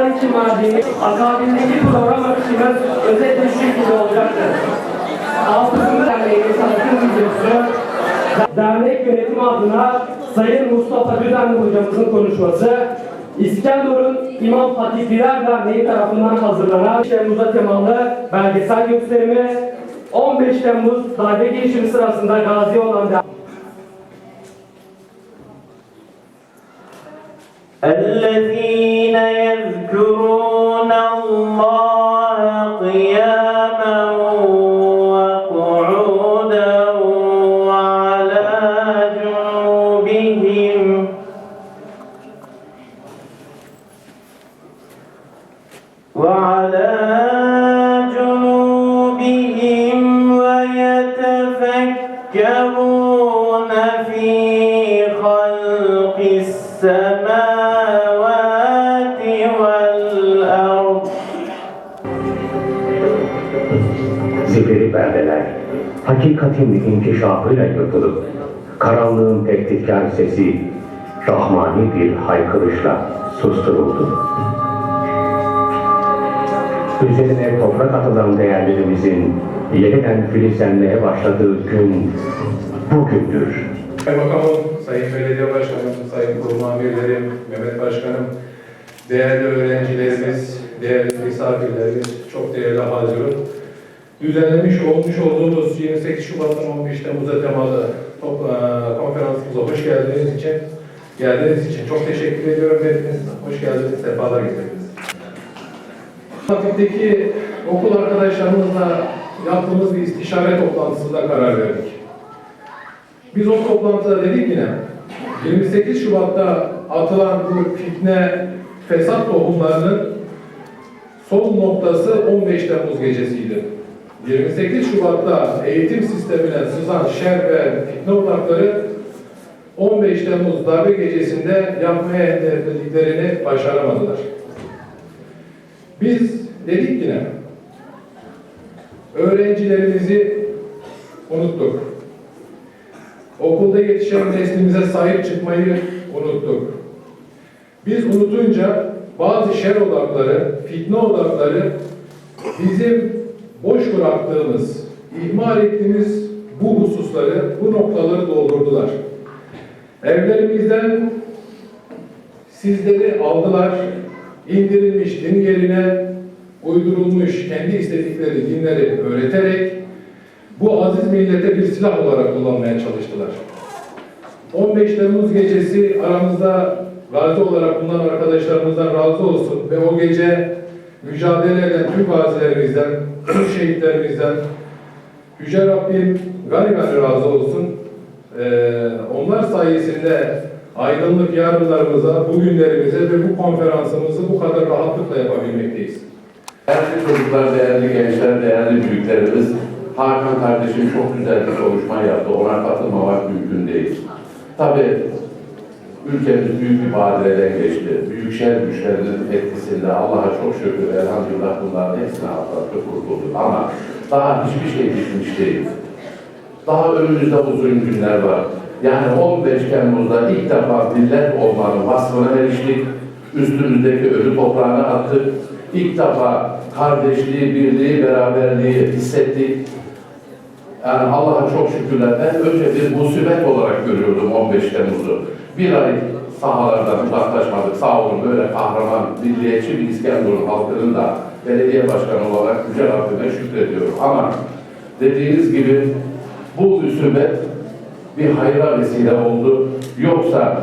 şahıslar için verdiğimiz akabindeki program akışımız özetle şu şekilde olacaktır. Altısında Derneği'nin tanıtım videosu, dernek yönetimi adına Sayın Mustafa Düzenli hocamızın konuşması, İskenderun İmam Hatipler Derneği tarafından hazırlanan Temmuz'a temalı belgesel gösterimi, 15 Temmuz darbe girişimi sırasında gazi olan der- الذين يذكرون الله قياما وقعودا وعلى جنوبهم وعلى Perdeler, hakikatin inkişafıyla yırtılıp, karanlığın tehditkar sesi, rahmani bir haykırışla susturuldu. Üzerine toprak atılan değerlerimizin yeniden filizlenmeye başladığı gün bugündür. Kaymakamım, Sayın Belediye Başkanım, Sayın Kurum Amirlerim, Mehmet Başkanım, değerli öğrencilerimiz, değerli misafirlerimiz, çok değerli hazırım. Düzenlemiş olmuş olduğumuz 28 Şubat'tan 15 Temmuz'a temalı top, eee, konferansımıza hoş geldiğiniz için, geldiğiniz için çok teşekkür ediyorum hepiniz. Hoş geldiniz, sefalar getirdiniz. Hatip'teki okul arkadaşlarımızla yaptığımız bir istişare toplantısında karar verdik. Biz o toplantıda dedik yine, 28 Şubat'ta atılan bu fitne, fesat tohumlarının son noktası 15 Temmuz gecesiydi. 28 Şubat'ta eğitim sistemine sızan şer ve fitne odakları 15 Temmuz darbe gecesinde yapmaya hedeflediklerini başaramadılar. Biz dedik yine, öğrencilerimizi unuttuk. Okulda yetişen neslimize sahip çıkmayı unuttuk. Biz unutunca bazı şer odakları, fitne odakları bizim boş bıraktığımız, ihmal ettiğimiz bu hususları, bu noktaları doldurdular. Evlerimizden sizleri aldılar, indirilmiş din yerine uydurulmuş kendi istedikleri dinleri öğreterek bu aziz millete bir silah olarak kullanmaya çalıştılar. 15 Temmuz gecesi aramızda gazi olarak bulunan arkadaşlarımızdan razı olsun ve o gece mücadele eden tüm gazilerimizden, şehitlerimizden Yüce Rabbim gani razı olsun. Ee, onlar sayesinde aydınlık yarınlarımıza, bugünlerimize ve bu konferansımızı bu kadar rahatlıkla yapabilmekteyiz. Değerli çocuklar, değerli gençler, değerli büyüklerimiz, Hakan kardeşim çok güzel bir konuşma yaptı. Ona katılmamak mümkün değil. Tabii ülkemiz büyük bir badireden geçti. Büyük şer güçlerinin etkisinde Allah'a çok şükür elhamdülillah bunların hepsini atlattık, kurtulduk. Ama daha hiçbir şey bitmiş değil. Daha önümüzde uzun günler var. Yani 15 Temmuz'da ilk defa millet olmanın vasfına eriştik. Üstümüzdeki ölü toprağına attık. İlk defa kardeşliği, birliği, beraberliği hissettik. Yani Allah'a çok şükürler. Ben önce bir musibet olarak görüyordum 15 Temmuz'u. Bir ay sahalardan uzaklaşmadık. Sağ olun böyle kahraman, milliyetçi bir İskenderun halkının da belediye başkanı olarak Yüce Rabbime şükrediyorum. Ama dediğiniz gibi bu musibet bir hayra vesile oldu. Yoksa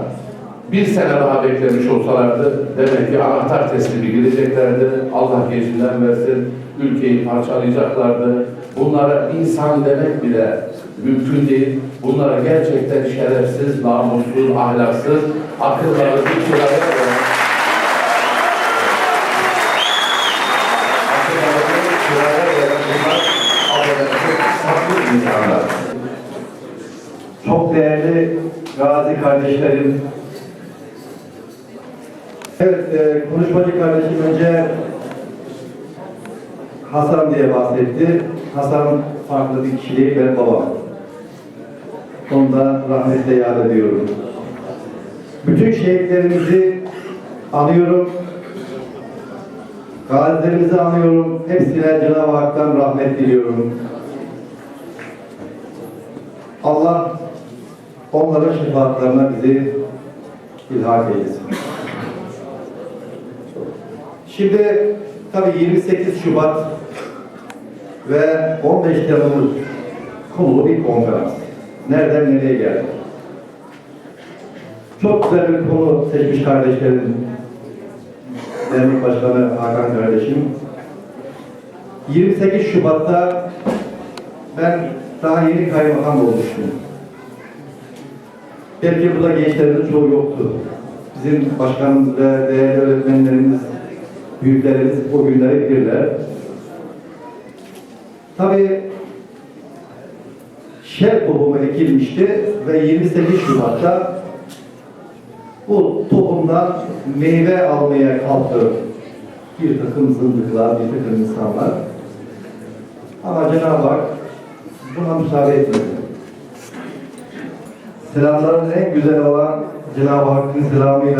bir sene daha beklemiş olsalardı demek ki anahtar teslimi gideceklerdi. Allah gecinden versin. Ülkeyi parçalayacaklardı. Bunlara insan demek bile mümkün değil. Bunlara gerçekten şerefsiz, namussuz, ahlaksız, akılları insanlar. Çok değerli gazi kardeşlerim. Evet, e, konuşmacı kardeşim önce Hasan diye bahsetti. Hasan farklı bir kişiliği benim babam. Onu da rahmetle yad ediyorum. Bütün şehitlerimizi anıyorum. Gazilerimizi anıyorum. Hepsine Cenab-ı Hak'tan rahmet diliyorum. Allah onların şefaatlerine bizi ilhak eylesin. Şimdi tabii 28 Şubat ve 15 Temmuz konulu bir konferans. Nereden nereye geldik? Çok güzel bir konu seçmiş kardeşlerim. Dernek Başkanı Hakan kardeşim. 28 Şubat'ta ben daha yeni kaymakam olmuştum. Belki burada gençlerin çoğu yoktu. Bizim başkanımız ve değerli öğretmenlerimiz, büyüklerimiz o günleri bilirler. Tabii şer tohumu ekilmişti ve 28 Şubat'ta bu tohumdan meyve almaya kalktı bir takım zındıklar, bir takım insanlar. Ama Cenab-ı Hak buna müsaade etmedi. Selamların en güzel olan Cenab-ı Hakk'ın selamıyla